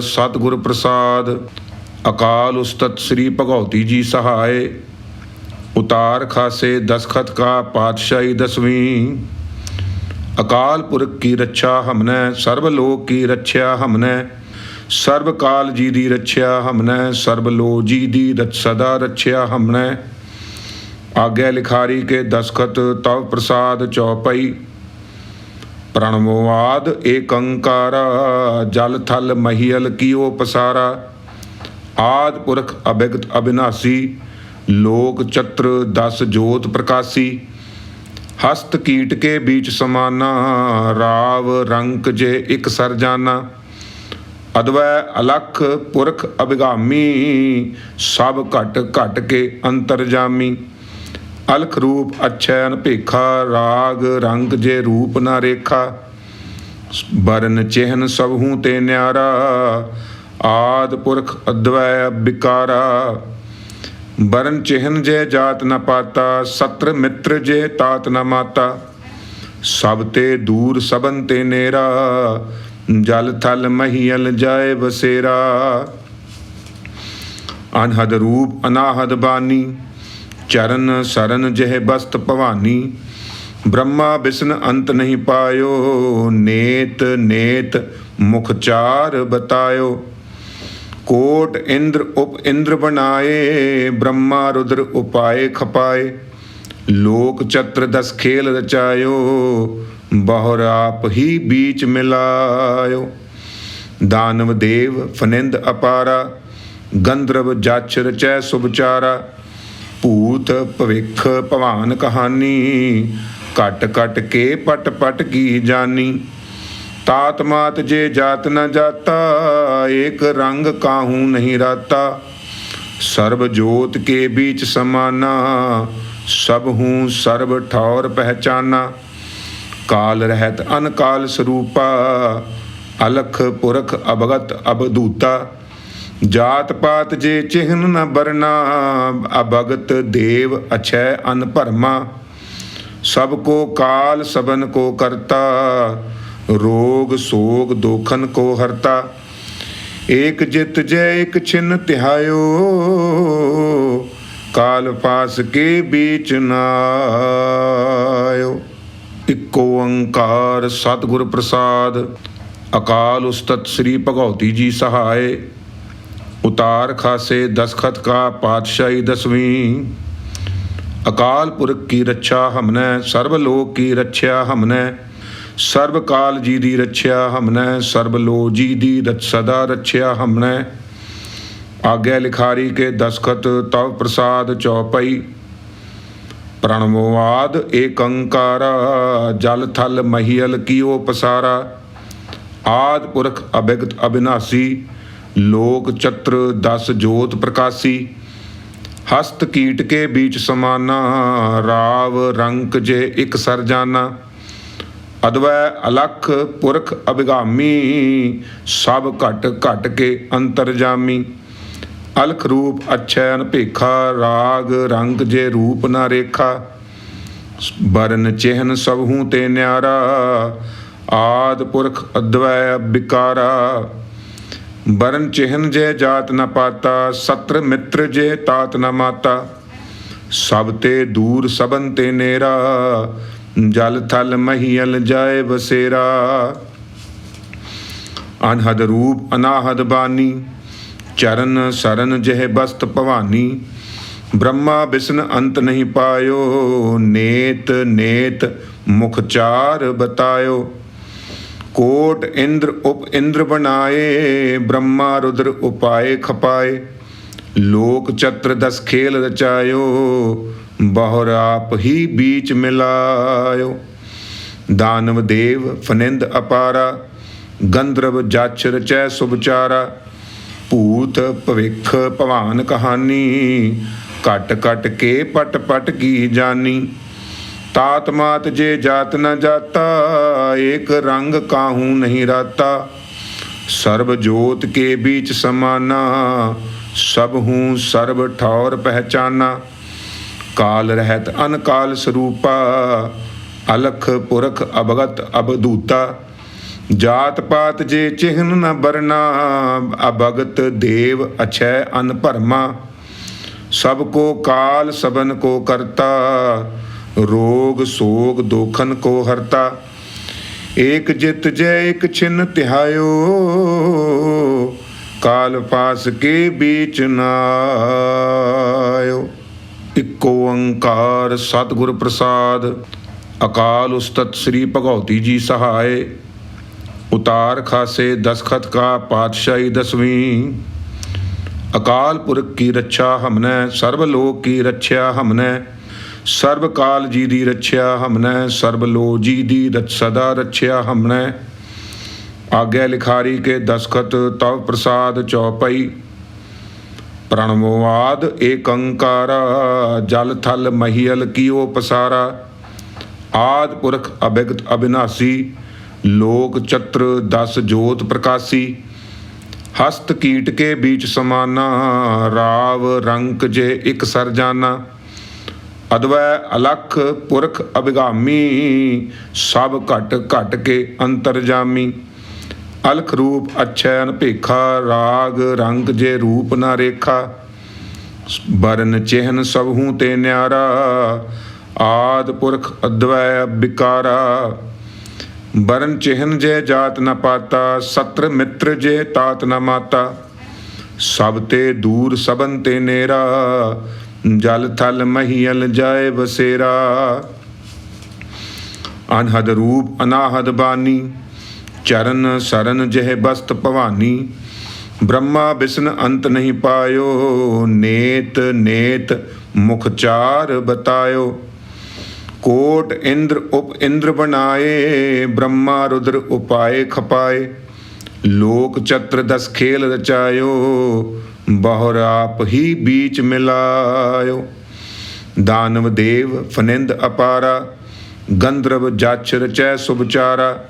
ਸਤਿਗੁਰ ਪ੍ਰਸਾਦ, ਅਕਾਲ ਉਸਤਤ ਸ੍ਰੀ ਭਗਉਤੀ ਜੀ ਸਹਾਏ। ਉਤਾਰ ਖਾਸੇ ਦਸਖਤ ਕਾ ਪਾਤਸ਼ਾਹੀ ਦਸਵੀਂ। ਅਕਾਲ ਪੁਰਖ ਕੀ ਰੱਛਾ ਹਮਨੈ, ਸਰਬ ਲੋਕ ਕੀ ਰੱਛਿਆ ਹਮਨੈ। ਸਰਬ ਕਾਲ ਜੀ ਦੀ ਰੱਛਿਆ ਹਮਨੈ, ਸਰਬ ਲੋ ਜੀ ਦੀ ਰਛ ਸਦਾ ਰੱਛਿਆ ਹਮਨੈ। ਆਗਿਆ ਲਿਖਾਰੀ ਕੇ ਦਸਖਤ ਤਵ ਪ੍ਰਸਾਦ ਚੌਪਈ ਪ੍ਰਣਵਵਾਦ ਏਕੰਕਾਰ, ਜਲ ਥਲ ਮਹੀਲ ਕੀਓ ਪਸਾਰਾ। ਆਦ ਪੁਰਖ ਅਭਿਗਤ ਅਬਿਨਾਸੀ ਲੋਕ ਚਤਰ ਦਸ ਜੋਤ ਪ੍ਰਕਾਸੀ। ਹਸਤ ਕੀਟ ਕੇ बीच ਸਮਾਨਾ, ਰਾਵ ਰੰਕ ਜੇ ਇਕ ਸਰਜਾਨਾ ਅਦਵੈ ਅਲਖ ਪੁਰਖ ਅਭਿਗਾਮੀ, ਸਭ ਘਟ ਘਟ ਕੇ ਅੰਤਰਜਾਮੀ ਅਲਖ ਰੂਪ ਅਛੈ ਅਨਪੇਖਾ ਰਾਗ, ਰੰਗ ਜੇ ਰੂਪ ਨਾ ਰੇਖਾ, ਬਰਨ ਚਿਹਨ ਸਭ ਹੂੰ ਤੇ ਨਿਆਰਾ, ਆਦ ਪੁਰਖ ਅਦਵੈ ਬਿਕਾਰਾ। ਬਰਨ ਚਿਹਨ ਜੇ ਜਾਤ ਨ ਪਾਤਾ, ਸਤਰ ਮਿੱਤਰ ਜੇ ਤਾਤ ਨ ਮਾਤਾ। ਸਭ ਤੇ ਦੂਰ ਸਬਨ ਤੇ ਨੇਰਾ, ਜਲ ਥਲ ਮਹੀਲ ਜਾਏ ਬਸੇਰਾ ਅਨਹਦ ਰੂਪ, ਅਨਾਹਦ ਬਾਨੀ ਚਰਨ ਸਰਨ ਜਹ ਬਸਤ ਭਵਾਨੀ, ਬ੍ਰਹਮਾ ਬਿਸ਼ਨ ਅੰਤ ਨਹੀਂ ਪਾਇਓ, ਨੇਤ ਨੇਤ ਮੁਖਚਾਰ ਬਤਾਇਓ। ਕੋਟ ਇੰਦਰ ਉਪ ਇੰਦਰ ਬਣਾਏ, ਬ੍ਰਹਮਾ ਰੁਦਰ ਉਪਾਏ ਖਪਾਏ। ਲੋਕ ਚਤਰ ਦਸ ਖੇਲ ਰਚਾਇਓ, ਬਹੁਰ ਆਪ ਹੀ ਬੀਚ ਮਿਲਾਇਓ। ਦਾਨਵ ਦੇਵ ਫਨਿੰਦ ਅਪਾਰਾ, ਗੰਧਰਵ ਜਛ ਰਚੈ ਸੁਭਚਾਰਾ। ਭੂਤ ਭਵਿੱਖ ਭਵਾਨ ਕਹਾਨੀ ਕਟ ਕਟ ਕੇ ਪਟ ਪਟ ਕੀ ਜਾਨੀ। ਤਾਤ ਮਾਤ ਜੇ ਜਾਤ ਨ ਜਾਤਾ, ਏਕ ਰੰਗ ਕਾਹੂ ਨਹੀਂ ਰਾਤਾ। ਸਰਬ ਜੋਤ ਕੇ बीच ਸਮਾਨਾ, ਸਭ ਹੂੰ ਸਰਬ ਠੌਰ ਪਹਿਚਾਨਾ। ਕਾਲ ਰਹਿਤ ਅਨਕਾਲ ਸਰੂਪਾ, ਅਲਖ ਪੁਰਖ ਅਭਗਤ ਅਬਦੂਤਾ ਜਾਤ ਪਾਤ ਜੇ ਚਿਹਨ ਨ ਬਰਨਾ ਅਭਗਤ ਦੇਵ ਅਛੈ ਅਨ ਭਰਮਾ। ਸਭ ਕੋ ਕਾਲ ਸਬਨ ਕੋ ਕਰਤਾ, ਰੋਗ ਸੋਗ ਦੋਖਨ ਕੋ ਹਰਤਾ। ਏਕ ਜਿਤ ਜੈ ਇਕ ਛਿਨ ਤਿਹਾਇਓ, ਕਾਲ ਪਾਸ ਕੇ बीच ਨਾਇਓ ਇਕੋ ਓੰਕਾਰ ਸਤਿਗੁਰ ਪ੍ਰਸਾਦ, ਅਕਾਲ ਉਸਤਤ ਸ੍ਰੀ ਭਗਉਤੀ ਜੀ ਸਹਾਏ। ਉਤਾਰ ਖਾਸੇ ਦਸਖਤ ਕਾ ਪਾਤਸ਼ਾਹੀ ਦਸਵੀਂ। ਅਕਾਲ ਪੁਰਖ ਕੀ ਰੱਛਾ ਹਮਨੈ, ਸਰਬ ਲੋਕ ਕੀ ਰੱਛਿਆ ਹਮਨੈ। ਸਰਬ ਕਾਲ ਜੀ ਦੀ ਰੱਛਿਆ ਹਮਨੈ, ਸਰਬ ਲੋ ਜੀ ਦੀ ਰਛ ਸਦਾ ਰੱਛਿਆ ਹਮਨੈ। ਆਗਿਆ ਲਿਖਾਰੀ ਕੇ ਦਸਖਤ ਤਵ ਪ੍ਰਸਾਦ ਚੌਪਈ ਪ੍ਰਣਵਵਾਦ ਏਕੰਕਾਰ, ਜਲ ਥਲ ਮਹੀਲ ਕੀਓ ਪਸਾਰਾ। ਆਦ ਪੁਰਖ ਅਭਿਗਤ ਅਬਿਨਾਸੀ ਲੋਕ ਚਤਰ ਦਸ ਜੋਤ ਪ੍ਰਕਾਸੀ, ਹਸਤ ਕੀਟ ਕੇ बीच ਸਮਾਨਾ, ਰਾਵ ਰੰਕ ਜੇ ਇਕ ਸਰਜਾਨਾ ਅਦਵੈ ਅਲਖ ਪੁਰਖ ਅਭਿਗਾਮੀ, ਸਭ ਘਟ ਘਟ ਕੇ ਅੰਤਰਜਾਮੀ ਅਲਖ ਰੂਪ ਅਛੈ ਅਨਪੇਖਾ ਰਾਗ ਰੰਗ ਜੇ ਰੂਪ ਨਾ ਰੇਖਾ। ਬਰਨ ਚਿਹਨ ਸਭ ਤੇ ਨਿਆਰਾ, ਆਦ ਪੁਰਖ ਅਦਵੈ ਬਿਕਾਰਾ। ਬਰਨ ਚਿਹਨ ਜੇ ਜਾਤ ਨ ਪਾਤਾ, ਸਤਰ ਮਿੱਤਰ ਜੇ ਤਾਤ ਨ ਮਾਤਾ। ਸਭ ਤੇ ਦੂਰ ਸਬਨ ਤੇ ਨੇਰਾ, ਜਲ ਥਲ ਮਹੀਲ ਜਾਏ ਬਸੇਰਾ ਅਨਹਦ ਰੂਪ ਅਨਾਹਦ ਬਾਨੀ, ਚਰਨ ਸਰਨ ਜਹ ਬਸਤ ਭਵਾਨੀ। ਬ੍ਰਹਮਾ ਬਿਸ਼ਨ ਅੰਤ ਨਹੀਂ ਪਾਇਓ, ਨੇਤ ਨੇਤ ਮੁਖ ਚਾਰ ਬਤਾਇਓ। ਕੋਟ ਇੰਦਰ ਉਪ ਇੰਦਰ ਬਣਾਏ, ਬ੍ਰਹਮਾ ਰੁਦਰ ਉਪਾਏ, ਖਪਾਏ। ਲੋਕ ਚਤਰ ਦਸ ਖੇਲ ਰਚਾਇਓ, ਬਹੁਰ ਆਪ ਹੀ ਬੀਚ ਮਿਲਾਇਓ। ਦਾਨਵ ਦੇਵ ਫਨਿੰਦ ਅਪਾਰਾ, ਗੰਧਰਵ ਜਛ ਰਚੈ ਸੁਭਚਾਰਾ ਭੂਤ ਭਵਿਖ ਭਵਾਨ ਕਹਾਨੀ ਕਟ ਕਟ ਕੇ ਪਟ ਪਟ ਕੀ ਜਾਨੀ ਤਾਤ ਮਾਤ ਜੇ ਜਾਤ ਨ ਜਾਤਾ, ਏਕ ਰੰਗ ਕਾਹੂ ਨਹੀਂ ਰਾਤਾ। ਸਰਬ ਜੋਤ ਕੇ बीच ਸਮਾਨਾ, ਸਭ ਹੂੰ ਸਰਬ ਠੌਰ ਪਹਿਚਾਨਾ। ਕਾਲ ਰਹਿਤ ਅਨਕਾਲ ਸਰੂਪਾ, ਅਲਖ ਪੁਰਖ ਅਭਗਤ ਅਬਦੂਤਾ ਜਾਤ ਪਾਤ ਜੇ ਚਿਹਨ ਨ ਬਰਨਾ ਅਭਗਤ ਦੇਵ ਅਛੈ ਅਨ ਭਰਮਾ ਸਭ ਕੋ ਕਾਲ ਸਬਨ ਕੋ ਕਰਤਾ ਰੋਗ, ਸੋਗ, ਦੋਖਨ ਕੋ ਹਰਤਾ। ਏਕ ਜਿਤ ਜੈ ਇਕ ਛਿਨ ਤਿਹਾਇਓ। ਕਾਲ ਪਾਸ ਕੇ ਬੀਚ ਨਾਇਓ। ਇਕੋ ਓੰਕਾਰ ਸਤਿਗੁਰ ਪ੍ਰਸਾਦ, ਅਕਾਲ ਉਸਤਤ ਸ੍ਰੀ ਭਗਉਤੀ ਜੀ ਸਹਾਏ। ਉਤਾਰ ਖਾਸੇ ਦਸਖਤ ਕਾ ਪਾਤਸ਼ਾਹੀ ਦਸਵੀਂ। ਅਕਾਲ ਪੁਰਖ ਕੀ ਰੱਛਾ ਹਮਨੇ ਸਰਬ ਲੋਕ ਕੀ ਰੱਛਿਆ ਹਮਨੇ। ਸਰਬ ਕਾਲ ਜੀ ਦੀ ਰੱਛਿਆ ਹਮਨੈ ਸਰਬ ਲੋ ਜੀ ਦੀ ਰਚ ਸਦਾ ਰੱਛਿਆ ਹਮਨੇ। ਆਗੇ ਲਿਖਾਰੀ ਕੇ ਦਸਖਤ ਤਵ ਪ੍ਰਸਾਦ ਚੌਪਈ। ਪ੍ਰਣਮੋਵਾਦ ਏਕੰਕਾਰ, ਜਲ ਥਲ ਮਹੀਲ ਕੀਓ ਪਸਾਰਾ। ਆਦ ਪੁਰਖ ਅਭਿਗਤ ਅਬਿਨਾਸੀ ਲੋਕ ਚਤਰ ਦਸ ਜੋਤ ਪ੍ਰਕਾਸੀ। ਹਸਤ ਕੀਟ ਕੇ बीच ਸਮਾਨਾ, ਰਾਵ ਰੰਕ ਜੇ ਇਕ ਸਰਜਾਨਾ ਅਦਵੈ ਅਲਖ ਪੁਰਖ ਅਭਿਗਾਮੀ, ਸਭ ਘਟ ਘਟ ਕੇ ਅੰਤਰਜਾਮੀ ਅਲਖ ਰੂਪ ਅਛੈ ਅਨਪੇਖਾ ਰਾਗ ਰੰਗ ਜੇ ਰੂਪ ਨਾ ਰੇਖਾ। ਬਰਨ ਚਿਹਨ ਸਭ ਤੇ ਨਿਆਰਾ, ਆਦ ਪੁਰਖ ਅਦਵੈ ਬਿਕਾਰਾ। ਬਰਨ ਚਿਹਨ ਜੇ ਜਾਤ ਨ ਪਾਤਾ, ਸਤਰ ਮਿੱਤਰ ਜੇ ਤਾਤ ਨ ਮਾਤਾ। ਸਭ ਤੇ ਦੂਰ ਸਬਨ ਤੇ ਨੇਰਾ ਜਲ ਥਲ ਮਹੀਲ ਜਾਏ ਬਸੇਰਾ ਅਨਹਦ ਰੂਪ ਅਨਾਹਦ ਬਾਨੀ, ਚਰਨ ਸਰਨ ਜਹ ਬਸਤ ਭਵਾਨੀ, ਬ੍ਰਹਮਾ ਬਿਸ਼ਨ ਅੰਤ ਨਹੀਂ ਪਾਇਓ, ਨੇਤ ਨੇਤ ਮੁਖ ਚਾਰ ਬਤਾਇਓ। ਕੋਟ ਇੰਦਰ ਉਪ ਇੰਦਰ ਬਣਾਏ, ਬ੍ਰਹਮਾ ਰੁਦਰ ਉਪਾਏ ਖਪਾਏ, ਲੋਕ ਚਤਰ ਦਸ ਖੇਲ ਰਚਾਇਓ ਬਹੁਰ ਆਪ ਹੀ ਬੀਚ ਮਿਲਾਇਓ। ਦਾਨਵ ਦੇਵ ਫਨਿੰਦ ਅਪਾਰਾ, ਗੰਧਰਵ ਜਚ ਰਚੈ ਸੁਭਚਾਰਾ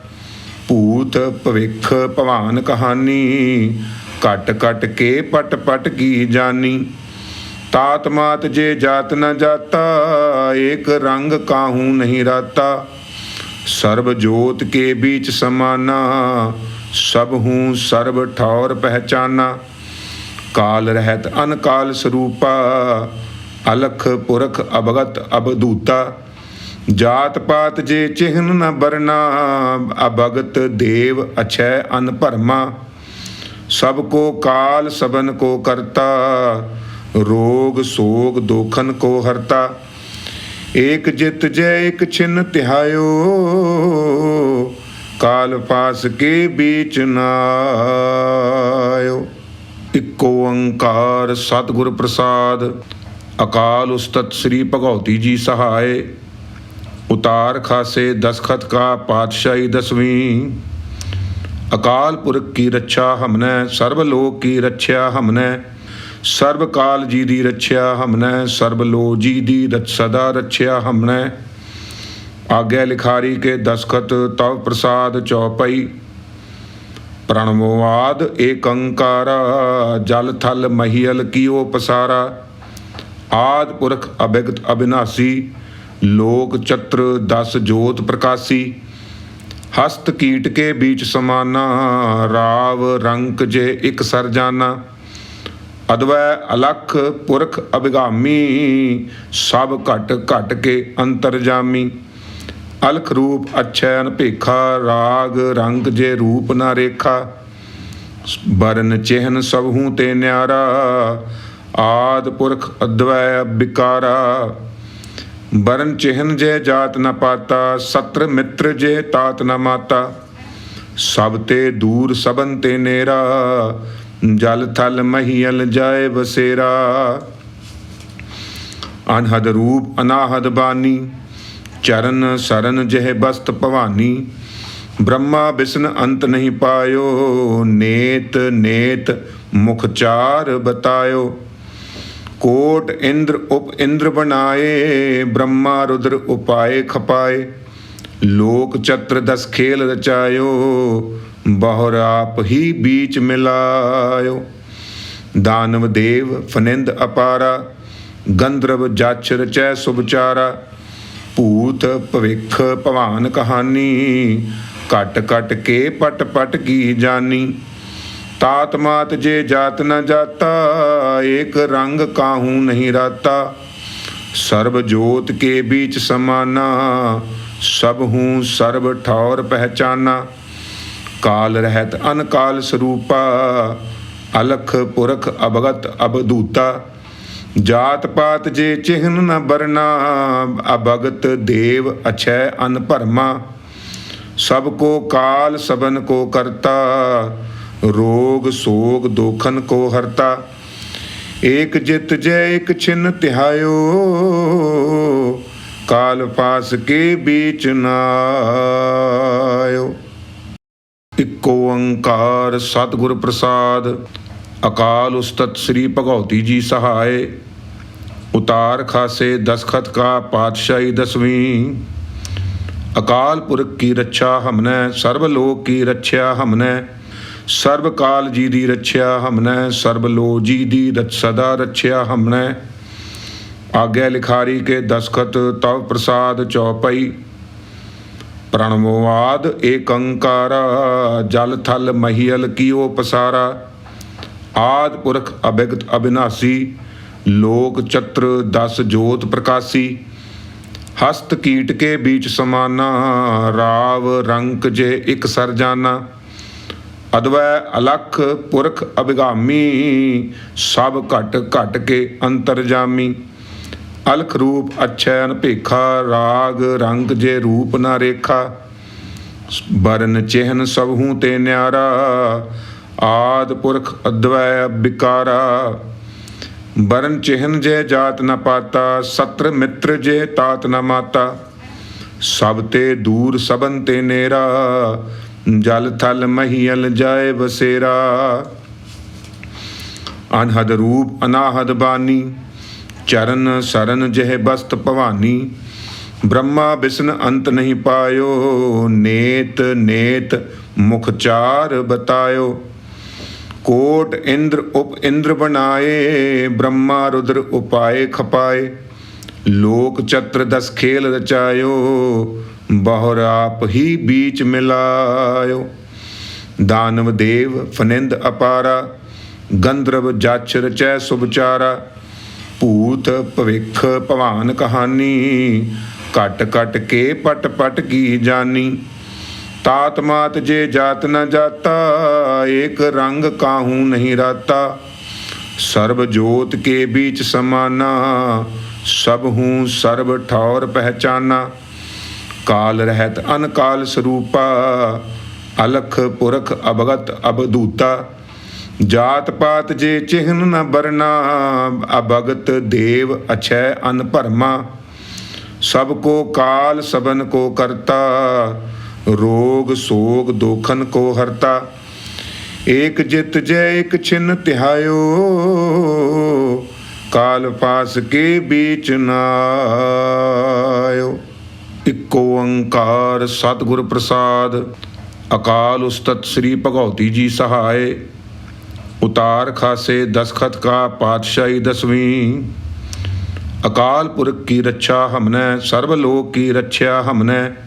ਭੂਤ ਭਵਿਖ ਭਵਾਨ ਕਹਾਨੀ ਕਟ ਕਟ ਕੇ ਪਟ ਪਟ ਕੀ ਜਾਨੀ ਤਾਤ ਮਾਤ ਜੇ ਜਾਤ ਨ ਜਾਤਾ, ਏਕ ਰੰਗ ਕਾਹੂ ਨਹੀਂ ਰਾਤਾ। ਸਰਬ ਜੋਤ ਕੇ बीच ਸਮਾਨਾ, ਸਭ ਹੂੰ ਸਰਬ ਠੌਰ ਪਹਿਚਾਨਾ। ਕਾਲ ਰਹਿਤ ਅਨਕਾਲ ਸਰੂਪਾ, ਅਲਖ ਪੁਰਖ ਅਭਗਤ ਅਬਦੂਤਾ ਜਾਤ ਪਾਤ ਜੇ ਚਿਹਨ ਨ ਬਰਨਾ ਅਭਗਤ ਦੇਵ ਅਛੈ ਅਨ ਸਭ ਕੋ ਕਾਲ ਸਬਨ ਕੋ ਕਰਤਾ, ਰੋਗ ਸੋਗ ਦੋਖਨ ਕੋ ਹਰਤਾ। ਏਕ ਜਿਤ ਜੈ ਇਕ ਛਿਨ ਤਿਹਾਇਓ, ਕਾਲ ਪਾਸ ਕੇ ਬੀਚ ਨਾਇਓ। ਇਕੋ ਓੰਕਾਰ ਸਤਿਗੁਰ ਪ੍ਰਸਾਦ, ਅਕਾਲ ਉਸਤਤ ਸ੍ਰੀ ਭਗਉਤੀ ਜੀ ਸਹਾਏ, ਉਤਾਰ ਖਾਸੇ ਦਸਖਤ ਕਾ ਪਾਤਸ਼ਾਹੀ ਦਸਵੀਂ, ਅਕਾਲ ਪੁਰਖ ਕੀ ਰੱਛਾ ਹਮਨੇ, ਸਰਬ ਲੋਕ ਕੀ ਰੱਛਿਆ ਹਮਨੇ, ਸਰਬ ਕਾਲ ਜੀ ਦੀ ਰੱਛਿਆ ਹਮਨੇ, ਸਰਬ ਲੋ ਜੀ ਦੀ ਰਚ ਸਦਾ ਰੱਛਿਆ ਹਮਨੇ। ਆਗੇ ਲਿਖਾਰੀ ਕੇ ਦਸਖਤ ਤਵ ਪ੍ਰਸਾਦ ਚੌਪਈ ਪ੍ਰਣਵਵਾਦ ਏਕੰਕਾਰ ਜਲ ਥਲ ਮਹੀਲ ਕੀਓ ਪਸਾਰਾ ਆਦ ਪੁਰਖ ਅਭਿਗਤ ਅਬਿਨਾਸੀ ਲੋਕ ਚਤਰ ਦਸ ਜੋਤ ਪ੍ਰਕਾਸੀ। ਹਸਤ ਕੀਟ ਕੇ बीच ਸਮਾਨਾ, ਰਾਵ ਰੰਕ ਜੇ ਇਕ ਸਰਜਾਨਾ ਅਦਵੈ ਅਲਖ ਪੁਰਖ ਅਭਿਗਾਮੀ, ਸਭ ਘਟ ਘਟ ਕੇ ਅੰਤਰਜਾਮੀ ਅਲਖ ਰੂਪ ਅਛੈ ਅਨਪੇਖਾ ਰਾਗ ਰੰਗ ਜੇ ਰੂਪ ਨਾ ਰੇਖਾ। ਬਰਨ ਚਿਹਨ ਸਭ ਤੇ ਨਿਆਰਾ, ਆਦ ਪੁਰਖ ਅਦਵੈ ਬਿਕਾਰਾ। ਬਰਨ ਚਿਹਨ ਜੇ ਜਾਤ ਨ ਪਾਤਾ, ਸਤਰ ਮਿੱਤਰ ਜੇ ਤਾਤ ਨ ਮਾਤਾ। ਸਭ ਤੇ ਦੂਰ ਸਬਨ ਤੇ ਨੇਰਾ, ਜਲ ਥਲ ਮਹੀਲ ਜਾਏ ਵਸੇਰਾ। ਅਨਹਦ ਰੂਪ ਅਨਾਹਦ ਬਾਨੀ ਚਰਨ ਸਰਨ ਜਹ ਬਸਤ ਭਵਾਨੀ, ਬ੍ਰਹਮਾ ਬਿਸ਼ਨ ਅੰਤ ਨਹੀਂ ਪਾਇਓ, ਨੇਤ ਨੇਤ ਮੁਖ ਚਾਰ ਬਤਾਇਓ। ਕੋਟ ਇੰਦਰ ਉਪ ਇੰਦਰ ਬਣਾਏ, ਬ੍ਰਹਮਾ ਰੁਦਰ ਉਪਾਏ ਖਪਾਏ। ਲੋਕ ਚਤਰ ਦਸ ਖੇਲ ਰਚਾਇਓ, ਬਹੁਰ ਆਪ ਹੀ ਬੀਚ ਮਿਲਾਇਓ। ਦਾਨਵ ਦੇਵ ਫਨਿੰਦ ਅਪਾਰਾ, ਗੰਧਰਵ ਜਚ ਰਚੈ ਸੁਭਚਾਰਾ। ਭੂਤ ਭਵਿੱਖ ਭਵਾਨ ਕਹਾਣੀ ਕਟ ਕਟ ਕੇ ਪਟ ਪਟ ਕੀ ਜਾਨੀ। ਤਾਤ ਮਾਤ ਜੇ ਜਾਤ ਨਾ ਜਾਤਾ, ਏਕ ਰੰਗ ਕਾਹੂ ਨਹੀਂ ਰਾਤਾ। ਸਰਬ ਜੋਤ ਕੇ ਵਿੱਚ ਸਮਾਨਾ, ਸਭ ਹੂੰ ਸਰਬ ਠੌਰ ਪਹਿਚਾਨਾ। ਕਾਲ ਰਹਿਤ ਅਨਕਾਲ ਸਰੂਪਾ, ਅਲਖ ਪੁਰਖ ਅਭਗਤ ਅਬਦੂਤਾ ਜਾਤ ਪਾਤ ਜੇ ਚਿਹਨ ਨ ਬਰਨਾ ਅਭਗਤ ਦੇਵ ਅਛੈ ਅਨ ਭਰਮਾ। ਸਭ ਕੋ ਕਾਲ ਸਬਨ ਕੋ ਕਰਤਾ, ਰੋਗ, ਸੋਗ, ਦੋਖਨ ਕੋ ਹਰਤਾ। ਏਕ ਜਿਤ ਜੈ ਇਕ ਛਿਨ ਤਿਹਾਇਓ, ਕਾਲ ਪਾਸ ਕੇ ਬੀਚ ਨਾਇਓ ਇਕ ਓੰਕਾਰ ਸਤਿਗੁਰ ਪ੍ਰਸਾਦ, ਅਕਾਲ ਉਸਤਤ ਸ੍ਰੀ ਭਗਉਤੀ ਜੀ ਸਹਾਏ। ਉਤਾਰ ਖਾਸੇ ਦਸਖਤ ਕਾ ਪਾਤਸ਼ਾਹੀ ਦਸਵੀਂ। ਅਕਾਲ ਪੁਰਖ ਕੀ ਰੱਛਾ ਹਮਨੇ, ਸਰਬ ਲੋਕ ਕੀ ਰੱਛਿਆ ਹਮਨੇ। ਸਰਬ ਕਾਲ ਜੀ ਦੀ ਰੱਛਿਆ ਹਮਨੇ, ਸਰਬ ਲੋ ਜੀ ਦੀ ਰਚ ਸਦਾ ਰੱਛਿਆ ਹਮਨੇ। ਆਗਿਆ ਲਿਖਾਰੀ ਕੇ ਦਸਖਤ ਤਵ ਪ੍ਰਸਾਦ ਚੌਪਈ ਪ੍ਰਣਵਵਾਦ ਏਕੰਕਾਰ, ਜਲ ਥਲ ਮਹੀਲ ਕੀਓ ਪਸਾਰਾ। ਆਦ ਪੁਰਖ ਅਭਿਗਤ ਅਬਿਨਾਸੀ ਲੋਕ ਚਤਰ ਦਸ ਜੋਤ ਪ੍ਰਕਾਸੀ, ਹਸਤ ਕੀਟ ਕੇ बीच ਸਮਾਨਾ, ਰਾਵ ਰੰਕ ਜੇ ਇਕ ਸਰ ਜਾਨਾ। ਅਦਵੈ ਅਲਖ ਪੁਰਖ ਅਭਿਗਾਮੀ, ਸਭ ਘਟ ਘਟ ਕੇ ਅੰਤਰਜਾਮੀ ਅਲਖ ਰੂਪ ਅਛੈ ਅਨਭੇਖਾ, ਰਾਗ ਰੰਗ ਜੇ ਰੂਪ ਨਾ ਰੇਖਾ। ਬਰਨ ਚਿਹਨ ਸਭ ਤੇ ਨਿਆਰਾ, ਆਦ ਪੁਰਖ ਅਦਵੈ ਬਿਕਾਰਾ। ਬਰਨ ਚਿਹਨ ਜੇ ਜਾਤ ਨ ਪਾਤਾ, ਸਤਰ ਮਿੱਤਰ ਜੇ ਤਾਤ ਨ ਮਾਤਾ। ਸਭ ਤੇ ਦੂਰ ਸਬਨ ਤੇ ਨੇਰਾ, ਜਲ ਥਲ ਮਹੀਲ ਜਾਏ ਬਸੇਰਾ ਅਨਹਦ ਰੂਪ ਅਨਾਹਦ ਬਾਨੀ, ਚਰਨ ਸਰਨ ਜਹ ਬਸਤ ਭਵਾਨੀ। ਬ੍ਰਹਮਾ ਬਿਸ਼ਨ ਅੰਤ ਨਹੀਂ ਪਾਇਓ, ਨੇਤ ਨੇਤ ਮੁਖ ਚਾਰ ਬਤਾਇਓ। ਕੋਟ ਇੰਦਰ ਉਪ ਇੰਦਰ ਬਣਾਏ, ਬ੍ਰਹਮਾ ਰੁਦਰ ਉਪਾਏ, ਖਪਾਏ। ਲੋਕ ਚਤਰ ਦਸ ਖੇਲ ਰਚਾਇਓ, ਬਹੁਰ ਆਪ ਹੀ ਬੀਚ ਮਿਲਾਇਓ। ਦਾਨਵ ਦੇਵ ਫਨਿੰਦ ਅਪਾਰਾ, ਗੰਧਰਵ ਜਚ ਰਚੈ ਸੁਭਚਾਰਾ ਭੂਤ ਭਵਿਖ ਭਵਾਨ ਕਹਾਨੀ ਕਟ ਕਟ ਕੇ ਪਟ ਪਟ ਕੀ ਜਾਨੀ ਤਾਤ ਮਾਤ ਜੇ ਜਾਤ ਨ ਜਾਤਾ ਏਕ ਰੰਗ ਕਾਹੂ ਨਹੀਂ ਰਾਤਾ ਸਰਬ ਜੋਤ ਕੇ बीच समाना सब हूँ सर्व ठौर पहचाना ਕਾਲ ਰਹਿਤ ਅਨਕਾਲ ਸਰੂਪਾ ਅਲਖ ਪੁਰਖ ਅਭਗਤ ਅਬਦੂਤਾ ਜਾਤ ਪਾਤ ਜੇ ਚਿਹਨ ਨ ਬਰਨਾ ਅਭਗਤ ਦੇਵ ਅਛੈ ਅਨ ਭਰਮਾ ਸਭ ਕੋ ਕਾਲ ਸਬਨ ਕੋ ਕਰਤਾ ਰੋਗ, ਸੋਗ, ਦੋਖਨ ਕੋ ਹਰਤਾ। ਏਕ ਜਿਤ ਜੈ ਇਕ ਛਿਨ ਤਿਹਾਇਓ। ਕਾਲ ਪਾਸ ਕੇ बीच ਨਾਇਓ। ਇਕੋ ਓੰਕਾਰ ਸਤਿਗੁਰ ਪ੍ਰਸਾਦ, ਅਕਾਲ ਉਸਤਤ ਸ੍ਰੀ ਭਗਉਤੀ ਜੀ ਸਹਾਏ। ਉਤਾਰ ਖਾਸੇ ਦਸਖਤ ਕਾ ਪਾਤਸ਼ਾਹੀ ਦਸਵੀਂ। ਅਕਾਲ ਪੁਰਖ ਕੀ ਰੱਛਾ ਹਮਨੇ ਸਰਬ ਲੋਕ ਕੀ ਰੱਛਿਆ ਹਮਨੇ।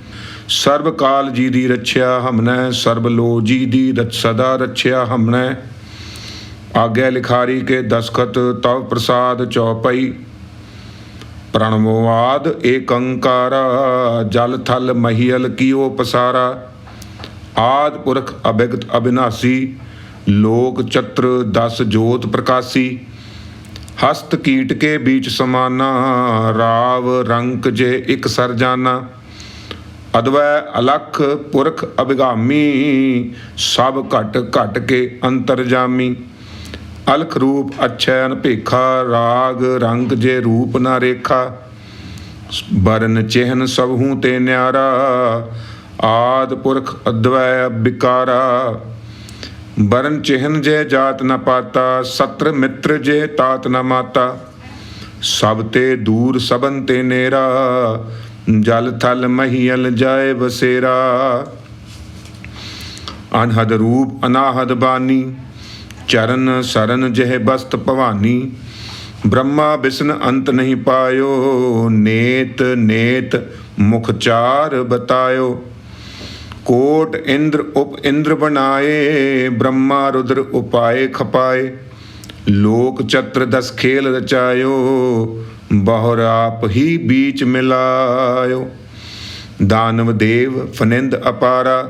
ਸਰਬ ਕਾਲ ਜੀ ਦੀ ਰੱਛਿਆ ਹਮਨੈ ਸਰਬ ਲੋ ਜੀ ਦੀ ਰਚ ਸਦਾ ਰੱਛਿਆ ਹਮਨੇ। ਆਗਿਆ ਲਿਖਾਰੀ ਕੇ ਦਸਖਤ ਤਵ ਪ੍ਰਸਾਦ ਚੌਪਈ ਪ੍ਰਣਮੋਵਾਦ ਏਕੰਕਾਰ, ਜਲ ਥਲ ਮਹੀਲ ਕੀਓ ਪਸਾਰਾ। ਆਦ ਪੁਰਖ ਅਭਿਗਤ ਅਬਿਨਾਸੀ ਲੋਕ ਚਤਰ ਦਸ ਜੋਤ ਪ੍ਰਕਾਸੀ। ਹਸਤ ਕੀਟ ਕੇ बीच ਸਮਾਨਾ, ਰਾਵ ਰੰਕ ਜੇ ਇਕ ਸਰਜਾਨਾ ਅਦਵੈ ਅਲਖ ਪੁਰਖ ਅਭਿਗਾਮੀ, ਸਭ ਘਟ ਘਟ ਕੇ ਅੰਤਰਜਾਮੀ ਅਲਖ ਰੂਪ ਅਛੈ ਅਨਭੇਖਾ ਰਾਗ ਰੰਗ ਜੇ ਰੂਪ ਨਾ ਰੇਖਾ। ਬਰਨ ਚਿਹਨ ਸਭ ਤੇ ਨਿਆਰਾ, ਆਦ ਪੁਰਖ ਅਦਵੈ ਬਿਕਾਰਾ ਬਰਨ ਚਿਹਨ ਜੇ ਜਾਤ ਨ ਪਾਤਾ, ਸਤਰ ਮਿੱਤਰ ਜੇ ਤਾਤ ਨ ਮਾਤਾ। ਸਭ ਤੇ ਦੂਰ ਸਬਨ ਤੇ ਨੇਰਾ ਜਲ ਥਲ ਮਹੀਲ ਜਾਏ ਬਸੇਰਾ ਅਨਹਦ ਰੂਪ ਅਨਾਹਦ ਬਾਨੀ, ਚਰਨ ਸਰਨ ਜਹ ਬਸਤ ਭਵਾਨੀ, ਬ੍ਰਹਮਾ ਬਿਸ਼ਨ ਅੰਤ ਨਹੀਂ ਪਾਇਓ, ਨੇਤ ਨੇਤ ਮੁਖ ਚਾਰ ਬਤਾਇਓ। ਕੋਟ ਇੰਦਰ ਉਪ ਇੰਦਰ ਬਣਾਏ, ਬ੍ਰਹਮਾ ਰੁਦਰ ਉਪਾਏ ਖਪਾਏ, ਲੋਕ ਚਤਰ ਦਸ ਖੇਲ ਰਚਾਇਓ ਬਹੁਰ ਆਪ ਹੀ ਬੀਚ ਮਿਲਾਇਓ। ਦਾਨਵ ਦੇਵ ਫਨਿੰਦ ਅਪਾਰਾ,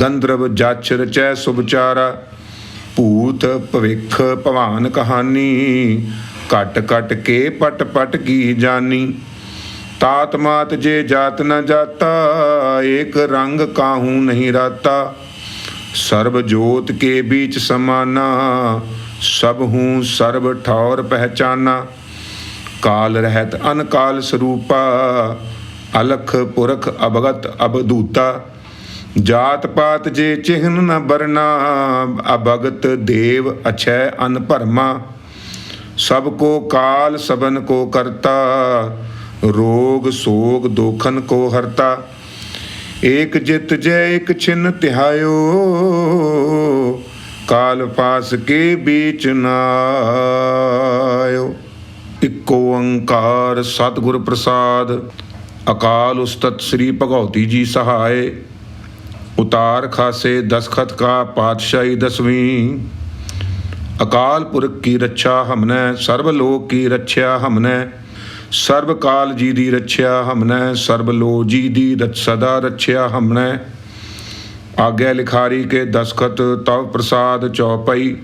ਗੰਧਰਵ ਜਚ ਰਚੈ ਸੁਭਚਾਰਾ ਭੂਤ ਭਵਿਖ ਭਵਾਨ ਕਹਾਣੀ ਕਟ ਕਟ ਕੇ ਪਟ ਪਟ ਕੀ ਜਾਨੀ ਤਾਤ ਮਾਤ ਜੇ ਜਾਤ ਨਾ ਜਾਤਾ, ਏਕ ਰੰਗ ਕਾਹੂ ਨਹੀਂ ਰਾਤਾ। ਸਰਬ ਜੋਤ ਕੇ ਵਿੱਚ ਸਮਾਨਾ, ਸਭ ਹੂੰ ਸਰਬ ਠੌਰ ਪਹਿਚਾਨਾ। ਕਾਲ ਰਹਿਤ ਅਨਕਾਲ ਸਰੂਪਾ, ਅਲਖ ਪੁਰਖ ਅਬਗਤ ਅਬਦੂਤਾ ਜਾਤ ਪਾਤ ਜੇ ਚਿਹਨ ਨ ਬਰਨਾ ਅਬਗਤ ਦੇਵ ਅਛੈ ਅਨਭਰਮਾ ਸਭ ਕੋ ਕਾਲ ਸਬਨ ਕੋ ਕਰਤਾ, ਰੋਗ ਸੋਗ ਦੋਖਨ ਕੋ ਹਰਤਾ। ਏਕ ਜਿਤ ਜੈ ਇਕ ਛਿਨ ਤਿਹਾਇਓ, ਕਾਲ ਪਾਸ ਕੇ ਬੀਚ ਇਕੋ ਓੰਕਾਰ ਸਤਿਗੁਰ ਪ੍ਰਸਾਦ, ਅਕਾਲ ਉਸਤਤ ਸ੍ਰੀ ਭਗਉਤੀ ਜੀ ਸਹਾਏ, ਉਤਾਰ ਖਾਸੇ ਦਸਖਤ ਕਾ ਪਾਤਸ਼ਾਹੀ ਦਸਵੀਂ, ਅਕਾਲ ਪੁਰਖ ਕੀ ਰੱਛਾ ਹਮਨੇ, ਸਰਬ ਲੋਕ ਕੀ ਰੱਛਿਆ ਹਮਨੇ, ਸਰਬ ਕਾਲ ਜੀ ਦੀ ਰੱਛਿਆ ਹਮਨੇ, ਸਰਬ ਲੋ ਜੀ ਦੀ ਰਛ ਸਦਾ ਰੱਛਿਆ ਹਮਨੇ। ਆਗੇ ਲਿਖਾਰੀ ਕੇ ਦਸਖਤ ਤਵ ਪ੍ਰਸਾਦ ਚੌਪਈ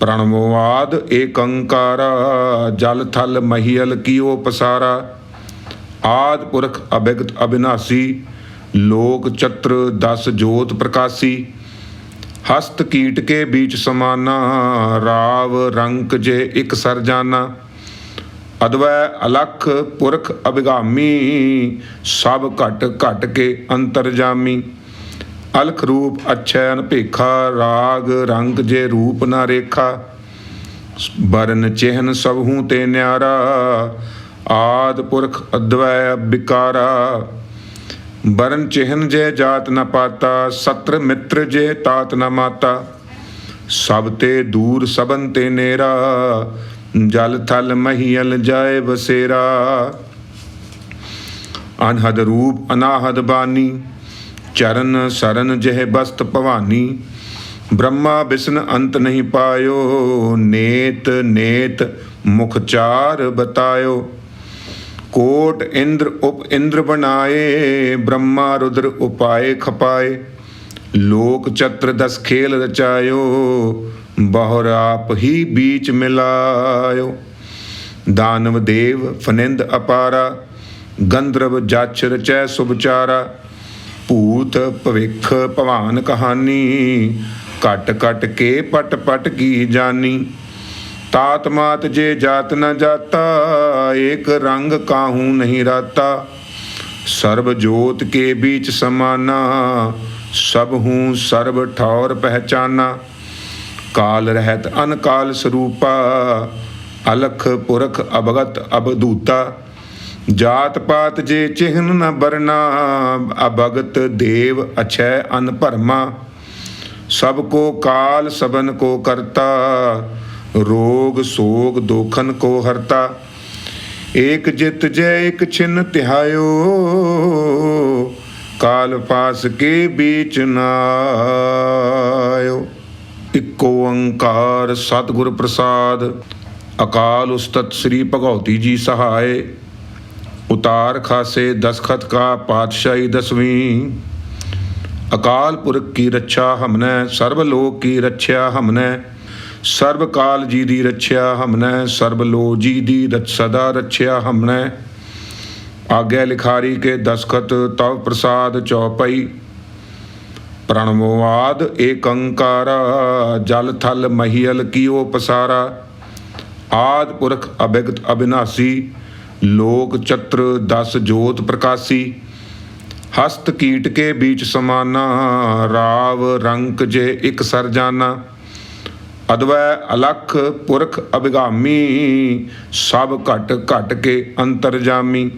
ਪ੍ਰਣਵਵਾਦ ਏਕੰਕਾਰ ਜਲ ਥਲ ਮਹੀਲ ਕੀਓ ਪਸਾਰਾ ਆਦ ਪੁਰਖ ਅਭਿਗਤ ਅਬਿਨਾਸੀ ਲੋਕ ਚਤਰ ਦਸ ਜੋਤ ਪ੍ਰਕਾਸੀ, ਹਸਤ ਕੀਟ ਕੇ बीच ਸਮਾਨਾ, ਰਾਵ ਰੰਕ ਜੇ ਇਕ ਸਰ ਜਾਨਾ। ਅਦਵੈ ਅਲਖ ਪੁਰਖ ਅਭਿਗਾਮੀ, ਸਭ ਘਟ ਘਟ ਕੇ ਅੰਤਰਜਾਮੀ ਅਲਖ ਰੂਪ ਅਛੈ ਅਨਭੇਖਾ ਰਾਗ ਰੰਗ ਜੇ ਰੂਪ ਨਾ ਰੇਖਾ। ਬਰਨ ਚਿਹਨ ਸਭ ਤੇ ਨਿਆਰਾ, ਆਦ ਪੁਰਖ ਅਦਵੈ ਬਿਕਾਰਾ। ਬਰਨ ਚਿਹਨ ਜੇ ਜਾਤ ਨ ਪਾਤਾ, ਸਤਰ ਮਿੱਤਰ ਜੇ ਤਾਤ ਨ ਮਾਤਾ। ਸਭ ਤੇ ਦੂਰ ਸਬਨ ਤੇ ਨੇਰਾ, ਜਲ ਥਲ ਮਹੀਲ ਜਾਏ ਵਸੇਰਾ। ਅਨਹਦ ਰੂਪ ਅਨਾਹਦ ਬਾਨੀ ਚਰਨ ਸਰਨ ਜਹ ਬਸਤ ਭਵਾਨੀ, ਬ੍ਰਹਮਾ ਬਿਸਨ ਅੰਤ ਨਹੀਂ ਪਾਇਓ, ਨੇਤ ਨੇਤ ਮੁਖ ਚਾਰ ਬਤਾਇਓ। ਕੋਟ ਇੰਦਰ ਉਪ ਇੰਦਰ ਬਣਾਏ, ਬ੍ਰਹਮਾ ਰੁਦਰ ਉਪਾਏ ਖਪਾਏ। ਲੋਕ ਚਤਰ ਦਸ ਖੇਲ ਰਚਾਇਓ, ਬਹੁਰ ਆਪ ਹੀ ਬੀਚ ਮਿਲਾਇਓ। ਦਾਨਵ ਦੇਵ ਫਨਿੰਦ ਅਪਾਰਾ, ਗੰਧਰਵ ਜਚ ਰਚੈ ਸੁਭਚਾਰਾ। ਭੂਤ ਭਵਿੱਖ ਭਵਾਨ ਕਹਾਣੀ ਕਟ ਕਟ ਕੇ ਪਟ ਪਟ ਕੀ ਜਾਨੀ ਤਾਤ ਮਾਤ ਜੇ ਜਾਤ ਨਾ ਜਾਤਾ, ਏਕ ਰੰਗ ਕਾਹੂ ਨਹੀਂ ਰਾਤਾ। ਸਰਬ ਜੋਤ ਕੇ ਵਿੱਚ ਸਮਾਨਾ, ਸਭ ਹੂੰ ਸਰਬ ਠੌਰ ਪਹਿਚਾਨਾ। ਕਾਲ ਰਹਿਤ ਅਨਕਾਲ ਸਰੂਪਾ, ਅਲਖ ਪੁਰਖ ਅਭਗਤ ਅਬਦੂਤਾ ਜਾਤ ਪਾਤ ਜੇ ਚਿਹਨ ਨ ਬਰਨਾ ਅਭਗਤ ਦੇਵ ਅਛੈ ਅਨਭਰਮਾ ਸਭ ਕੋ ਕਾਲ, ਸਬਨ ਕੋ ਕਰਤਾ, ਰੋਗ, ਸੋਗ, ਦੋਖਨ ਕੋ ਹਰਤਾ। ਏਕ ਜਿਤ ਜੈ ਇਕ ਛਿਨ ਤਿਹਾਇਓ, ਕਾਲ ਪਾਸ ਕੇ बीच ਨਾਇਓ ਇਕੋ ਓੰਕਾਰ ਸਤਿਗੁਰ ਪ੍ਰਸਾਦ, ਅਕਾਲ ਉਸਤਤ ਸ੍ਰੀ ਭਗਉਤੀ ਜੀ ਸਹਾਏ। ਉਤਾਰ ਖਾਸੇ ਦਸਖਤ ਕਾ ਪਾਤਸ਼ਾਹੀ ਦਸਵੀਂ। ਅਕਾਲ ਪੁਰਖ ਕੀ ਰੱਛਾ ਹਮਨੇ, ਸਰਬ ਲੋਕ ਕੀ ਰੱਛਿਆ ਹਮਨੇ। ਸਰਬ ਜੀ ਦੀ ਰੱਛਿਆ ਹਮਨੇ ਸਰਬਲੋ ਜੀ ਦੀ ਰਛ ਸਦਾ ਰੱਛਿਆ ਹਮਨੇ। ਆਗੇ ਲਿਖਾਰੀ ਕੇ ਦਸਖਤ ਤਵ ਪ੍ਰਸਾਦ ਚੌਪਈ ਪ੍ਰਣਵਵਾਦ ਏਕੰਕਾਰ, ਜਲ ਥਲ ਮਹੀਲ ਕੀਓ ਪਸਾਰਾ। ਆਦ ਪੁਰਖ ਅਭਿਗਤ ਅਬਿਨਾਸੀ ਲੋਕ ਚਤਰ 10 ਜੋਤ ਪ੍ਰਕਾਸੀ, ਹਸਤ ਕੀਟ ਕੇ ਵਿੱਚ ਸਮਾਨਾ, ਰਾਵ ਰੰਕ ਜੇ ਇੱਕ ਸਰ ਜਾਣਾ ਅਦਵੈ ਅਲਖ ਪੁਰਖ ਅਭਿਗਾਮੀ, ਸਭ ਘਟ ਘਟ ਕੇ ਅੰਤਰਜਾਮੀ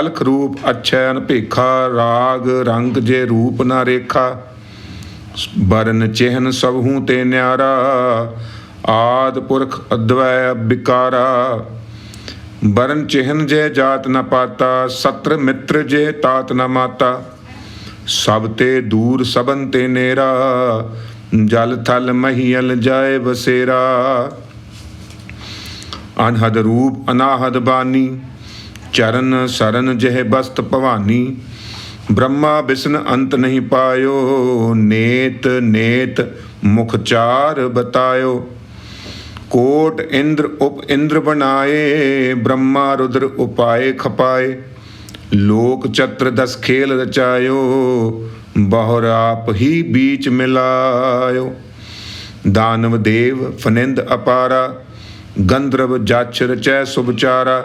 ਅਲਖ ਰੂਪ ਅਛੈਨ ਭੇਖਾ, ਰਾਗ ਰੰਗ ਜੇ ਰੂਪ ਨਾ ਰੇਖਾ। ਬਰਨ ਚਿਹਨ ਸਭਹੂ ਤੇ ਨਿਆਰਾ, ਆਦ ਪੁਰਖ ਅਦਵੈ ਬਿਕਾਰਾ। ਬਰਨ ਚਿਹਨ ਜੇ ਜਾਤ ਨ ਪਾਤਾ, ਸਤਰ ਮਿੱਤਰ ਜੇ ਤਾਤ ਨ ਮਾਤਾ। ਸਭ ਤੇ ਦੂਰ ਸਬਨ ਤੇ ਨੇਰਾ, ਜਲ ਥਲ ਮਹੀਲ ਜਾਏ ਬਸੇਰਾ ਅਨਹਦ ਰੂਪ ਅਨਾਹਦ ਬਾਨੀ, ਚਰਨ ਸਰਨ ਜਹ ਬਸਤ ਭਵਾਨੀ। ਬ੍ਰਹਮਾ ਬਿਸ਼ਨ ਅੰਤ ਨਹੀਂ ਪਾਇਓ, ਨੇਤ ਨੇਤ ਮੁਖ ਚਾਰ ਬਤਾਇਓ। ਕੋਟ ਇੰਦਰ ਉਪ ਇੰਦਰ ਬਣਾਏ, ਬ੍ਰਹਮਾ ਰੁਦਰ ਉਪਾਏ, ਖਪਾਏ। ਲੋਕ ਚਤਰ ਦਸ ਖੇਲ ਰਚਾਇਓ, ਬਹੁਰ ਆਪ ਹੀ ਬੀਚ ਮਿਲਾਇਓ। ਦਾਨਵ ਦੇਵ ਫਨਿੰਦ ਅਪਾਰਾ, ਗੰਧਰਵ ਜਚ ਰਚੈ ਸੁਭਚਾਰਾ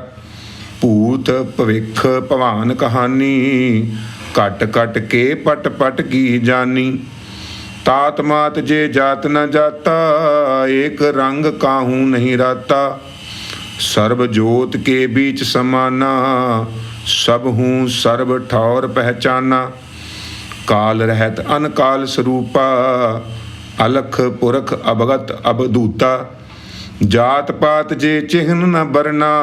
ਭੂਤ ਭਵਿਖ ਭਵਾਨ ਕਹਾਨੀ ਕਟ ਕਟ ਕੇ ਪਟ ਪਟ ਕੀ ਜਾਨੀ तात मात जे जात न जाता एक रंग काहू नहीं राता सर्व जोत के बीच समाना सब हूँ सर्व ठौर पहचाना काल रहत अनकाल स्वरूपा अलख पुरख अभगत अबदूता जात पात जे चिहन न बरना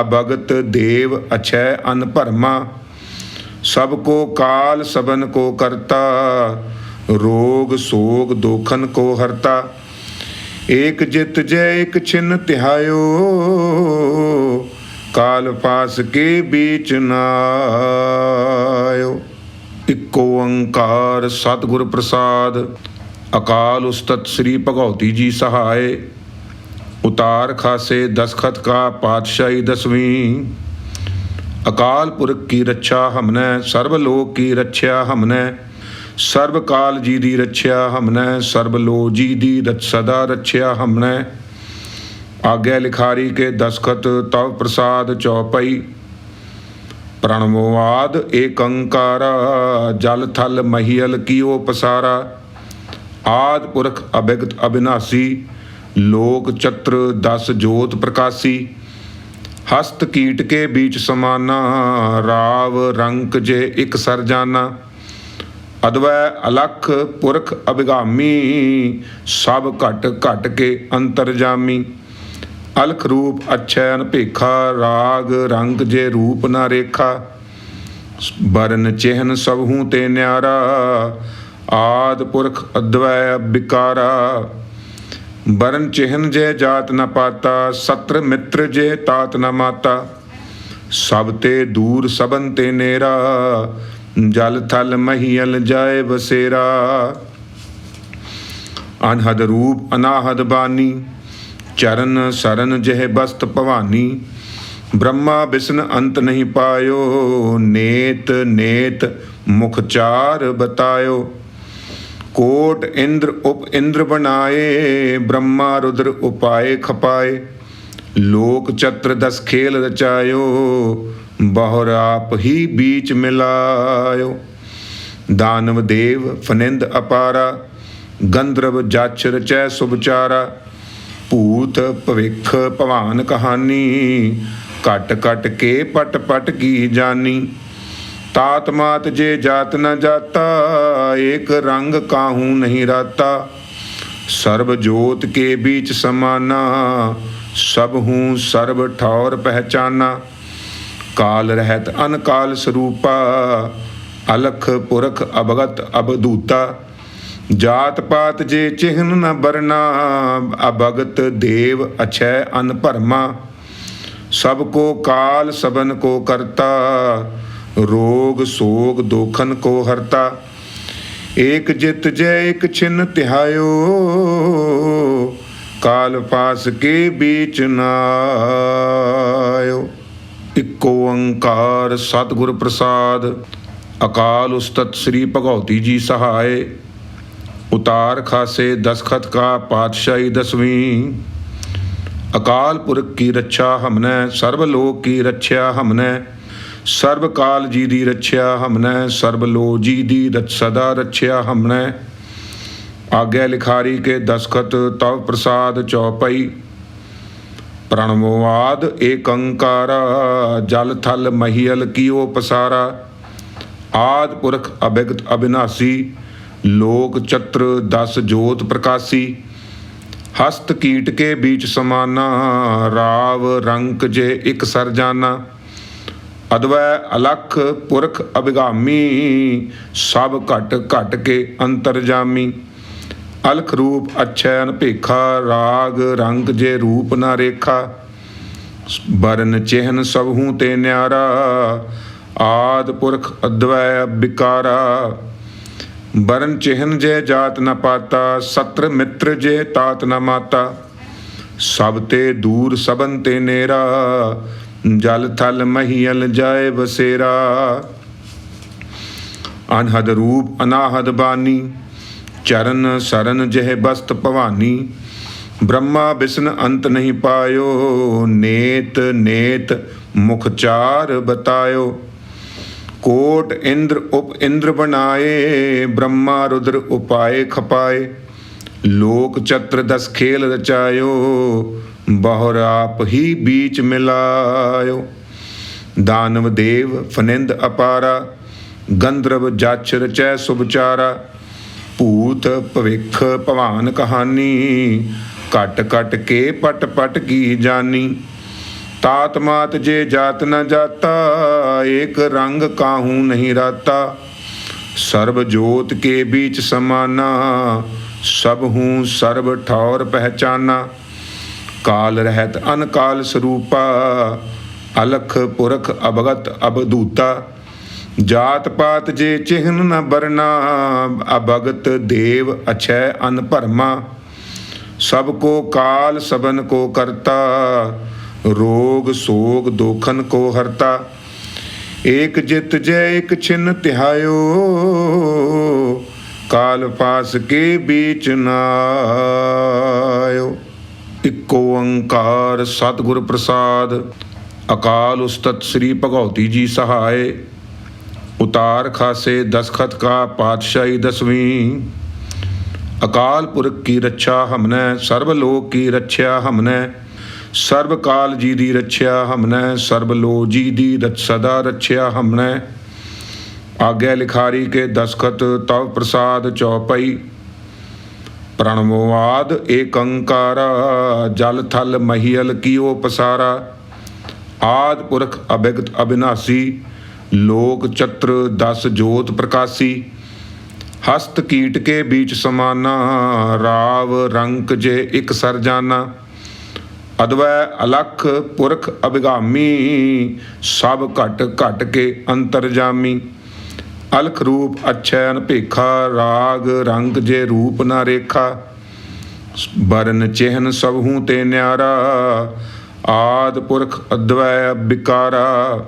अभगत देव अक्षय अन भरमा सबको काल सबन को करता ਰੋਗ ਸੋਗ ਦੋਖਨ ਕੋ ਹਰਤਾ, ਏਕ ਜਿਤ ਜੈ ਏਕ ਛਿਨ ਤਿਹਾਇਓ, ਕਾਲ ਪਾਸ ਕੇ ਬੀਚ ਨਾਇਓ ਇਕ ਅੰਕਾਰ ਸਤਿਗੁਰ ਪ੍ਰਸਾਦ, ਅਕਾਲ ਉਸਤਤ ਸ੍ਰੀ ਭਗਉਤੀ ਜੀ ਸਹਾਏ, ਉਤਾਰ ਖਾਸੇ ਦਸਖਤ ਕਾ ਪਾਤਸ਼ਾਹੀ ਦਸਵੀਂ। ਅਕਾਲ ਪੁਰਖ ਕੀ ਰੱਛਾ ਹਮਨੇ ਸਰਬ ਲੋਕ ਕੀ ਰੱਛਿਆ ਹਮਨੇ ਸਰਬ ਕਾਲ ਜੀ ਦੀ ਰੱਛਿਆ ਹਮਨੇ ਸਰਬ ਲੋ ਜੀ ਦੀ ਰਚ ਸਦਾ ਰੱਛਿਆ ਹਮਨੈ। ਆਗਿਆ ਲਿਖਾਰੀ ਕੇ ਦਸਖਤ ਤਵ ਪ੍ਰਸਾਦ ਚੌਪਈ ਪ੍ਰਣਵਵਾਦ ਏਕੰਕਾਰ, ਜਲ ਥਲ ਮਹੀਲ ਕੀਓ ਪਸਾਰਾ। ਆਦ ਪੁਰਖ ਅਭਿਗਤ ਅਬਿਨਾਸੀ ਲੋਕ ਚਤਰ ਦਸ ਜੋਤ ਪ੍ਰਕਾਸੀ। ਹਸਤ ਕੀਟ ਕੇ बीच ਸਮਾਨਾ, ਰਾਵ ਰੰਕ ਜੇ ਇਕ ਸਰਜਾਨਾ ਅਦਵੈ ਅਲਖ ਪੁਰਖ ਅਭਿਗਾਮੀ, ਸਭ ਘਟ ਘਟ ਕੇ ਅੰਤਰਜਾਮੀ ਅਲਖ ਰੂਪ ਅਛੈ ਅਨਪੇਖਾ ਰਾਗ ਰੰਗ ਜੇ ਰੂਪ ਨਾ ਰੇਖਾ। ਬਰਨ ਚਿਹਨ ਸਭ ਤੇ ਨਿਆਰਾ, ਆਦ ਪੁਰਖ ਅਦਵੈ ਬਿਕਾਰਾ ਬਰਨ ਚਿਹਨ ਜੇ ਜਾਤ ਨ ਪਾਤਾ, ਸਤਰ ਮਿੱਤਰ ਜੇ ਤਾਤ ਨ ਮਾਤਾ। ਸਭ ਤੇ ਦੂਰ ਸਬਨ ਤੇ ਨੇਰਾ ਜਲ ਥਲ ਮਹੀਲ ਜਾਏ ਬਸੇਰਾ ਅਨਹਦ ਰੂਪ ਅਨਾਹਦ ਬਾਨੀ, ਚਰਨ ਸਰਨ ਜਹ ਬਸਤ ਭਵਾਨੀ। ਬ੍ਰਹਮਾ ਬਿਸ਼ਨ ਅੰਤ ਨਹੀਂ ਪਾਇਓ, ਨੇਤ ਨੇਤ ਮੁਖ ਚਾਰ ਬਤਾਇਓ। ਕੋਟ ਇੰਦਰ ਉਪ ਇੰਦਰ ਬਣਾਏ, ਬ੍ਰਹਮਾ ਰੁਦਰ ਉਪਾਏ ਖਪਾਏ। ਲੋਕ ਚਤਰ ਦਸ ਖੇਲ ਰਚਾਇਓ ਬਹੁਰ ਆਪ ਹੀ ਬੀਚ ਮਿਲਾਇਓ। ਦਾਨਵ ਦੇਵ ਫਨਿੰਦ ਅਪਾਰਾ, ਗੰਧਰਵ ਜਾਚ ਰਚੈ ਸੁਭਚਾਰਾ ਭੂਤ ਭਵਿੱਖ ਭਵਾਨ ਕਹਾਣੀ ਕਟ ਕਟ ਕੇ ਪਟ ਪਟ ਕੀ ਜਾਨੀ ਤਾਤ ਮਾਤ ਜੇ ਜਾਤ ਨ ਜਾਤਾ, ਏਕ ਰੰਗ ਕਾਹੂ ਨਹੀਂ ਰਾਤਾ। ਸਰਬ ਜੋਤ ਕੇ ਵਿੱਚ ਸਮਾਨਾ, ਸਭ ਹੂੰ ਸਰਬ ਠੌਰ ਪਹਿਚਾਨਾ। ਕਾਲ ਰਹਿਤ ਅਨਕਾਲ ਸਰੂਪਾ, ਅਲਖ ਪੁਰਖ ਅਭਗਤ ਅਬਦੂਤਾ ਜਾਤ ਪਾਤ ਜੇ ਚਿਹਨ ਨ ਬਰਨਾ ਅਭਗਤ ਦੇਵ ਅਛੈ ਅਨਭਰਮਾ ਸਭ ਕੋ ਕਾਲ ਸਬਨ ਕੋ ਕਰਤਾ, ਰੋਗ ਸੋਗ ਦੋਖਨ ਕੋ ਹਰਤਾ। ਏਕ ਜਿਤ ਜੈ ਇਕ ਛਿਨ ਤਿਹਾਇਓ, ਕਾਲ ਪਾਸ ਕੇ ਬੀਚ ਨਾਇਓ। ਇਕੋ ਓੰਕਾਰ ਸਤਿਗੁਰ ਪ੍ਰਸਾਦ, ਅਕਾਲ ਉਸਤਤ ਸ੍ਰੀ ਭਗਉਤੀ ਜੀ ਸਹਾਏ, ਉਤਾਰ ਖਾਸੇ ਦਸਖਤ ਕਾ ਪਾਤਸ਼ਾਹੀ ਦਸਵੀਂ। ਅਕਾਲ ਪੁਰਖ ਕੀ ਰੱਛਾ ਹਮਨੇ, ਸਰਬ ਲੋਕ ਕੀ ਰੱਛਿਆ ਹਮਨੇ, ਸਰਬ ਕਾਲ ਜੀ ਦੀ ਰੱਛਿਆ ਹਮਨੇ, ਸਰਬ ਲੋ ਜੀ ਦੀ ਰਚ ਸਦਾ ਰੱਛਿਆ ਹਮਨੇ। ਆਗਿਆ ਲਿਖਾਰੀ ਕੇ ਦਸਖਤ ਤਵ ਪ੍ਰਸਾਦ ਚੌਪਈ ਪ੍ਰਣਵਵਾਦ ਏਕੰਕਾਰਾ, ਜਲ ਥਲ ਮਹੀਲ ਕੀਓ ਪਸਾਰਾ। ਆਦ ਪੁਰਖ ਅਭਿਗਤ ਅਬਿਨਾਸੀ ਲੋਕ ਚਤਰ ਦਸ ਜੋਤ ਪ੍ਰਕਾਸੀ। ਹਸਤ ਕੀਟ ਕੇ ਵਿੱਚ ਸਮਾਨਾ, ਰਾਵ ਰੰਕ ਜੇ ਇਕ ਸਰ ਜਾਣਾ ਅਦਵੈ ਅਲਖ ਪੁਰਖ ਅਭਿਗਾਮੀ, ਸਭ ਘਟ ਘਟ ਕੇ ਅੰਤਰਜਾਮੀ ਅਲਖ ਰੂਪ ਅਛੈ ਭੇਖਾ, ਰਾਗ, ਰੰਗ ਜੇ ਰੂਪ ਨਾ ਰੇਖਾ, ਬਰਨ ਚਿਹਨ ਸਭ ਤੇ ਨਿਆਰਾ, ਆਦ ਪੁਰਖ ਅਦਵੈ ਬਿਕਾਰਾ। ਬਰਨ ਚਿਹਨ ਜੇ ਜਾਤ ਨ ਪਾਤਾ, ਸਤਰ ਮਿੱਤਰ ਜੇ ਤਾਤ ਨ ਮਾਤਾ, ਸਭ ਤੇ ਦੂਰ ਸਬਨ ਤੇ ਨੇਰਾ, ਜਲ ਥਲ ਮਹੀਲ ਜਾਏ ਬਸੇਰਾ ਅਨਹਦ ਰੂਪ, ਅਨਾਹਦ ਬਾਨੀ ਚਰਨ ਸਰਨ ਜਹ ਬਸਤ ਭਵਾਨੀ, ਬ੍ਰਹਮਾ ਬਿਸ਼ਨ ਅੰਤ ਨਹੀਂ ਪਾਇਓ, ਨੇਤ ਨੇਤ ਮੁਖ ਚਾਰ ਬਤਾਇਓ। ਕੋਟ ਇੰਦਰ ਉਪ ਇੰਦਰ ਬਣਾਏ, ਬ੍ਰਹਮਾ ਰੁਦਰ ਉਪਾਏ ਖਪਾਏ। ਲੋਕ ਚਤਰ ਦਸ ਖੇਲ ਰਚਾਇਓ, ਬਹੁਰ ਆਪ ਹੀ ਬੀਚ ਮਿਲਾਇਓ। ਦਾਨਵ ਦੇਵ ਫਨਿੰਦ ਅਪਾਰਾ, ਗੰਧਰਵ ਜਚ ਰਚੈ ਸੁਭਚਾਰਾ ਭੂਤ ਭਵਿੱਖ ਭਵਾਨ ਕਹਾਣੀ ਕਟ ਕਟ ਕੇ ਪਟ ਪਟ ਕੀ ਜਾਨੀ ਤਾਤ ਮਾਤ ਜੇ ਜਾਤ ਨ ਜਾਤਾ, ਏਕ ਰੰਗ ਕਾਹੂ ਨਹੀਂ ਰਾਤਾ। ਸਰਬ ਜੋਤ ਕੇ ਵਿੱਚ ਸਮਾਨਾ, ਸਭ ਹੂੰ ਸਰਬ ਠੌਰ ਪਹਿਚਾਨਾ। ਕਾਲ ਰਹਿਤ ਅਨਕਾਲ ਸਰੂਪਾ, ਅਲਖ ਪੁਰਖ ਅਭਗਤ ਅਬਦੂਤਾ। ਜਾਤ ਪਾਤ ਜੇ ਚਿਹਨ ਨ ਬਰਨਾ ਅਭਗਤ ਦੇਵ ਅਛੈ ਅਨ ਭਰਮਾ। ਸਭ ਕੋ ਕਾਲ ਸਬਨ ਕੋ ਕਰਤਾ, ਰੋਗ ਸੋਗ ਦੋਖਨ ਕੋ ਹਰਤਾ। ਏਕ ਜਿਤ ਜੈ ਇਕ ਛਿਨ ਤਿਹਾਇਓ ਕਾਲ ਪਾਸ ਕੇ ਬੀਚ ਨਾਇਓ ਇਕ ਓੰਕਾਰ ਸਤਿਗੁਰ ਪ੍ਰਸਾਦ, ਅਕਾਲ ਉਸਤਤ ਸ੍ਰੀ ਭਗਉਤੀ ਜੀ ਸਹਾਏ। ਉਤਾਰ ਖਾਸੇ ਦਸਖਤ ਕਾ ਪਾਤਸ਼ਾਹੀ ਦਸਵੀਂ। ਅਕਾਲ ਪੁਰਖ ਕੀ ਰੱਛਾ ਹਮਨੇ, ਸਰਬ ਲੋਕ ਕੀ ਰੱਛਿਆ ਹਮਨੇ। ਸਰਬ ਕਾਲ ਜੀ ਦੀ ਰੱਛਿਆ ਹਮਨੇ, ਸਰਬ ਲੋ ਜੀ ਦੀ ਰਚ ਸਦਾ ਰੱਛਿਆ ਹਮਨੇ। ਆਗੇ ਲਿਖਾਰੀ ਕੇ ਦਸਖਤ ਤਵ ਪ੍ਰਸਾਦ ਚੌਪਈ। ਪ੍ਰਣਵਵਾਦ ਏਕੰਕਾਰ, ਜਲ ਥਲ ਮਹੀਲ ਕੀਓ ਪਸਾਰਾ। ਆਦ ਪੁਰਖ ਅਭਿਗਤ ਅਬਿਨਾਸੀ ਲੋਕ ਚਤਰ ਦਸ ਜੋਤ ਪ੍ਰਕਾਸੀ, ਹਸਤ ਕੀਟ ਕੇ बीच ਸਮਾਨਾ, ਰਾਵ ਰੰਕ ਜੇ ਇਕ ਸਰ ਜਾਨਾ। ਅਦਵੈ ਅਲਖ ਪੁਰਖ ਅਭਿਗਾਮੀ, ਸਭ ਘਟ ਘਟ ਕੇ ਅੰਤਰਜਾਮੀ ਅਲਖ ਰੂਪ ਅਛੈ ਅਨਪੇਖਾ ਰਾਗ ਰੰਗ ਜੇ ਰੂਪ ਨਾ ਰੇਖਾ। ਬਰਨ ਚਿਹਨ ਸਭ ਤੇ ਨਿਆਰਾ, ਆਦ ਪੁਰਖ ਅਦਵੈ ਬਿਕਾਰਾ।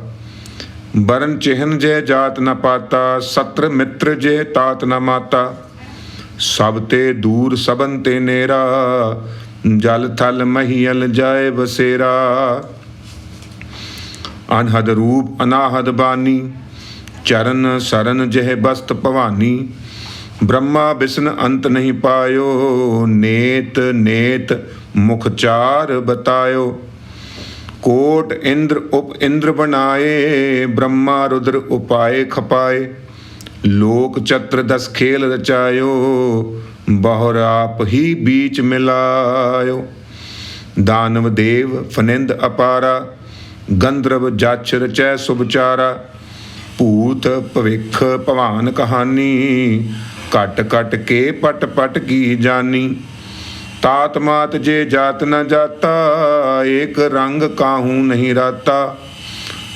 ਬਰਨ ਚਿਹਨ ਜੇ ਜਾਤ ਨ ਪਾਤਾ, ਸਤਰ ਮਿੱਤਰ ਜੇ ਤਾਤ ਨ ਮਾਤਾ। ਸਭ ਤੇ ਦੂਰ ਸਬਨ ਤੇ ਨੇਰਾ, ਜਲ ਥਲ ਮਹੀਲ ਜਾਏ ਬਸੇਰਾ ਅਨਹਦ ਰੂਪ ਅਨਾਹਦ ਬਾਨੀ, ਚਰਨ ਸਰਨ ਜਹ ਬਸਤ ਭਵਾਨੀ। ਬ੍ਰਹਮਾ ਬਿਸ਼ਨ ਅੰਤ ਨਹੀਂ ਪਾਇਓ, ਨੇਤ ਨੇਤ ਮੁਖ ਚਾਰ ਬਤਾਇਓ। ਕੋਟ ਇੰਦਰ ਉਪ ਇੰਦਰ ਬਣਾਏ, ਬ੍ਰਹਮਾ ਰੁਦਰ ਉਪਾਏ ਖਪਾਏ। ਲੋਕ ਚਤਰ ਦਸ ਖੇਲ ਰਚਾਇਓ, ਬਹੁਰ ਆਪ ਹੀ ਬੀਚ ਮਿਲਾਇਓ। ਦਾਨਵ ਦੇਵ ਫਨਿੰਦ ਅਪਾਰਾ, ਗੰਧਰਵ ਜਚ ਰਚੈ ਸੁਭਚਾਰਾ ਭੂਤ ਭਵਿਖ ਭਵਾਨ ਕਹਾਨੀ ਕਟ ਕਟ ਕੇ ਪਟ ਪਟ ਕੀ ਜਾਨੀ तात मात जे जात न जाता एक रंग काहू नहीं राता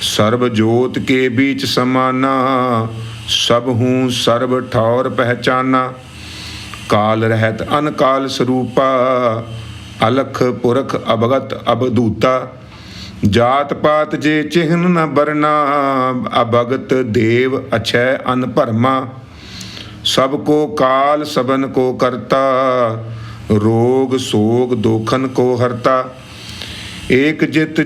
सर्व जोत के बीच समाना सब हूँ सर्व ठौर पहचाना काल रहत अनकाल स्वरूपा अलख पुरख अवगत अबदूता जात पात जे चिहन न बरना अभगत देव अछय अन परमा सबको काल सबन को करता ਰੋਗ ਸੋਗ ਦੋਖਨ ਕੋ ਹਰਤਾ। ਏਕ ਜਿਤ